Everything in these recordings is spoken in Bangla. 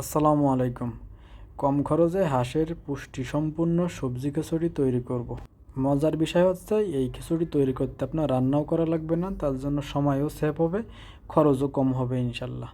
আসসালামু আলাইকুম কম খরচে হাঁসের পুষ্টি সম্পূর্ণ সবজি খিচুড়ি তৈরি করব। মজার বিষয় হচ্ছে, এই খিচুড়ি তৈরি করতে আপনার রান্নাও করা লাগবে না, তার জন্য সময়ও সেভ হবে, খরচও কম হবে ইনশাল্লাহ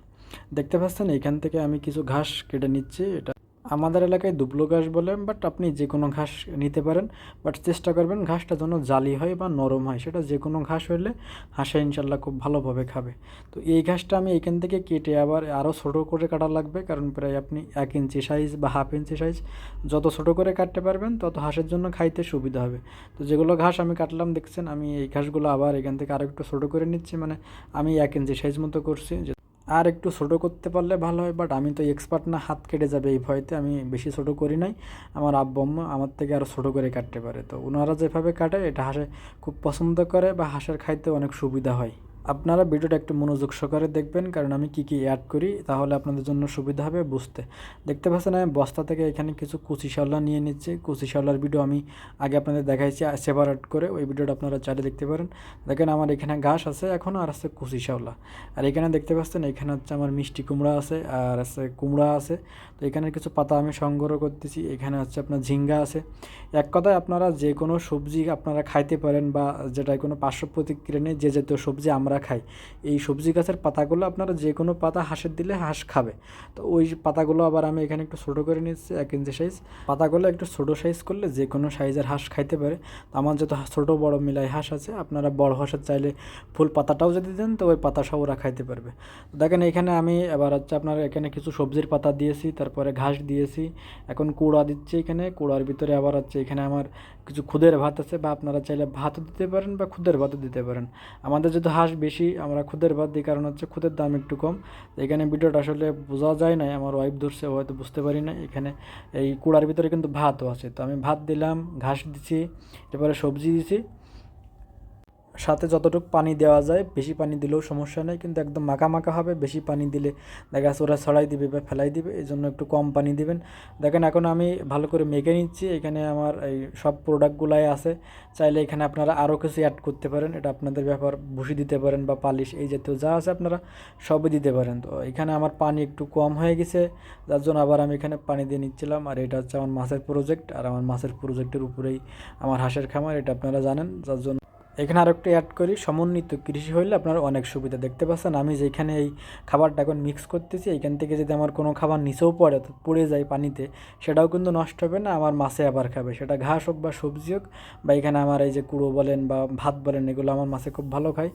দেখতে পাচ্ছেন, এখান থেকে আমি কিছু ঘাস কেটে নিচ্ছি, এটা আমাদের এলাকায় দুবলো ঘাস বলে বাট আপনি যে কোনো ঘাস নিতে পারেন বাট চেষ্টা করবেন ঘাসটা যেন জালি হয় বা নরম হয়। সেটা যে কোনো ঘাস হলে হাঁসে ইনশাল্লাহ খুব ভালোভাবে খাবে। তো এই ঘাসটা আমি এখান থেকে কেটে আবার আরও ছোটো করে কাটা লাগবে, কারণ প্রায় আপনি এক ইঞ্চি সাইজ বা হাফ ইঞ্চি সাইজ যত ছোটো করে কাটতে পারবেন, তত হাঁসের জন্য খাইতে সুবিধা হবে। তো যেগুলো ঘাস আমি কাটলাম, দেখছেন, আমি এই ঘাসগুলো আবার এখান থেকে আরও একটু ছোটো করে নিচ্ছি মানে আমি এক ইঞ্চি সাইজ মতো করছি। আর একটু ছোটো করতে পারলে ভালো হয় বাট আমি তো এক্সপার্ট না, হাত কেটে যাবে এই ভয়তে, আমি বেশি ছোটো করি নাই। আমার আব্বু, আম্মা আমার থেকে আরও ছোটো করে কাটতে পারে। তো ওনারা যেভাবে কাটে, এটা হাঁসে, খুব পছন্দ করে বা হাঁসের খাইতে অনেক সুবিধা হয়। আপনারা ভিডিওটা একটু মনোযোগ সহকারে দেখবেন, কারণ আমি কি কি অ্যাড করি, তাহলে আপনাদের জন্য সুবিধা হবে বুঝতে। দেখতে পাচ্ছেন, আমি বস্তা থেকে এখানে কিছু কুচি শাওলা নিয়ে নিচ্ছি। কুচি শাওলার ভিডিও আমি আগে আপনাদের দেখাইছি সেপারেট করে। ওই ভিডিওটা আপনারা চাইলে দেখতে পারেন। দেখেন, আমার এখানে ঘাস আছে এখন, আর আছে কুচি শাওলা আর এখানে দেখতে পাচ্ছেন, এখানে হচ্ছে আমার মিষ্টি কুমড়া আছে, আর আছে কুমড়া আছে। তো এখানে কিছু পাতা আমি সংগ্রহ করতেছি। এখানে হচ্ছে আপনার ঝিঙ্গা আছে। এক কথায় আপনারা যে কোনো সবজি আপনারা খাইতে পারেন, বা যেটা কোনো পার্শ্ব প্রতিক্রিয়া নেই, যে জাতীয় সবজি আমরা খাই এই সবজি গাছের পাতাগুলো আপনারা যে কোনো পাতা হাঁসের দিলে হাঁস খাবে। তো ওই পাতাগুলো আবার আমি এখানে একটু ছোটো করে নিচ্ছি, এক ইঞ্চি সাইজ পাতাগুলো একটু ছোটো সাইজ করলে যে কোনো সাইজের হাঁস খাইতে পারে। তো আমার যত ছোটো বড় মিলাই হাঁস আছে, আপনারা বড় হাঁসের চাইলে ফুল পাতাটাও যদি দেন, তো ওই পাতা সহ ওরা খাইতে পারবে। দেখেন এখানে আমি এবার হচ্ছে আপনার এখানে কিছু সবজির পাতা দিয়েছি, তারপরে ঘাস দিয়েছি, এখন কুড়া দিচ্ছি এখানে। কুড়ার ভিতরে আবার হচ্ছে এখানে আমার কিছু খুদের ভাত আছে, বা আপনারা চাইলে ভাতও দিতে পারেন বা খুদের ভাতও দিতে পারেন। আমাদের যেহেতু হাঁস বেশি, আমরা খুদের বাদ দিই, কারণ হচ্ছে খুদের দাম একটু কম। এখানে ভিডিওটা আসলে বোঝা যায় না আমার ওয়াইফ ধরছে হয়তো বুঝতে পারি না এখানে এই কুড়ার ভিতরে কিন্তু ভাতও আছে। তো আমি ভাত দিলাম, ঘাস দিছি, এরপরে সবজি দিছি। সাথে যতটুকু পানি দেওয়া যায়, বেশি পানি দিলেও সমস্যা নেই, কিন্তু একদম মাখা মাখা হবে, বেশি পানি দিলে দেখা যাচ্ছে ওরা ছড়াই দিবে বা ফেলাই দিবে এই জন্য একটু কম পানি দিবেন। দেখেন, এখন আমি ভালো করে মেখে নিচ্ছি, এখানে আমার এই সব প্রোডাক্টগুলাই আছে, চাইলে এখানে আপনারা আরও কিছু অ্যাড করতে পারেন, এটা আপনাদের ব্যাপার ভুসি দিতে পারেন বা পালিশ, এই জাতীয় যা আছে আপনারা সবই দিতে পারেন। তো এখানে আমার পানি একটু কম হয়ে গেছে, যার জন্য আবার আমি এখানে পানি দিয়ে নিচ্ছিলাম, আর এটা হচ্ছে আমার মাছের প্রজেক্ট আর আমার মাছের প্রজেক্টের উপরেই আমার হাঁসের খামার, এটা আপনারা জানেন, যার জন্য এখানে আর একটু অ্যাড করি, সমন্বিত কৃষি হইলে আপনার অনেক সুবিধা। দেখতে পাচ্ছেন, আমি যেখানে এই খাবারটা এখন মিক্স করতেছি, এখান থেকে যদি আমার কোনো খাবার নিচেও পড়ে, অর্থাৎ পড়ে যায় পানিতে, সেটাও কিন্তু নষ্ট হবে না, আমার মাছে আবার খাবে। সেটা ঘাস হোক বা সবজি হোক, বা এখানে আমার এই যে কুড়ো বলেন বা ভাত বলেন, এগুলো আমার মাছে খুব ভালো খায়।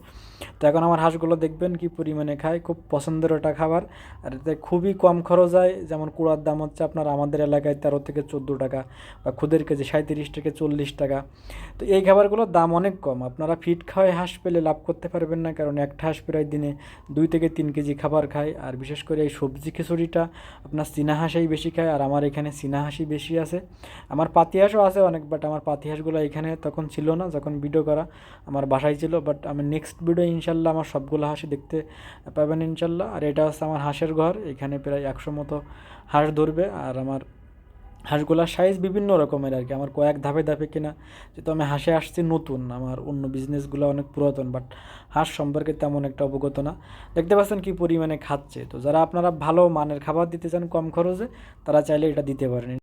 তো এখন আমার হাঁসগুলো দেখবেন কি পরিমাণে খায়, খুব পছন্দের ওটা খাবার। আর এতে খুবই কম খরচ হয়, যেমন কুড়ার দাম হচ্ছে আপনার আমাদের এলাকায় তেরো থেকে চোদ্দ টাকা, বা খুদের কেজি সাঁত্রিশ থেকে চল্লিশ টাকা। তো এই খাবারগুলোর দাম অনেক কম আপনারা ফিট খাওয়ায় হাঁস পেলে লাভ করতে পারবেন না, কারণ একটা হাঁস প্রায় দিনে দুই থেকে তিন কেজি খাবার খায়। আর বিশেষ করে এই সবজি খিচুড়িটা আপনার চীনা হাঁসেই বেশি খায়, আর আমার এখানে চীনা হাঁসই বেশি আছে। আমার পাতি হাঁসও আছে অনেক বাট আমার পাতি হাঁসগুলো এখানে তখন ছিল না, যখন ভিডিও করা আমার বাসায় ছিল। বাট আমি নেক্সট ভিডিও ইনশাল্লাহ আমার সবগুলো হাঁসই দেখতে পাবেন ইনশাল্লাহ। আর এটা হচ্ছে আমার হাঁসের ঘর, এখানে প্রায় একশো মতো হাঁস ধরবে। আর আমার হাঁসগুলার সাইজ বিভিন্ন রকমের আর কি। আমার কয়েক ধাপে ধাপে কিনা, যেহেতু আমি হাঁসে আসছি নতুন, আমার অন্য বিজনেসগুলো অনেক পুরাতন বাট হাঁস সম্পর্কে তেমন একটা অবগত না। দেখতে পাচ্ছেন কী পরিমাণে খাচ্ছে। তো যারা আপনারা ভালো মানের খাবার দিতে চান কম খরচে, তারা চাইলে এটা দিতে পারেন।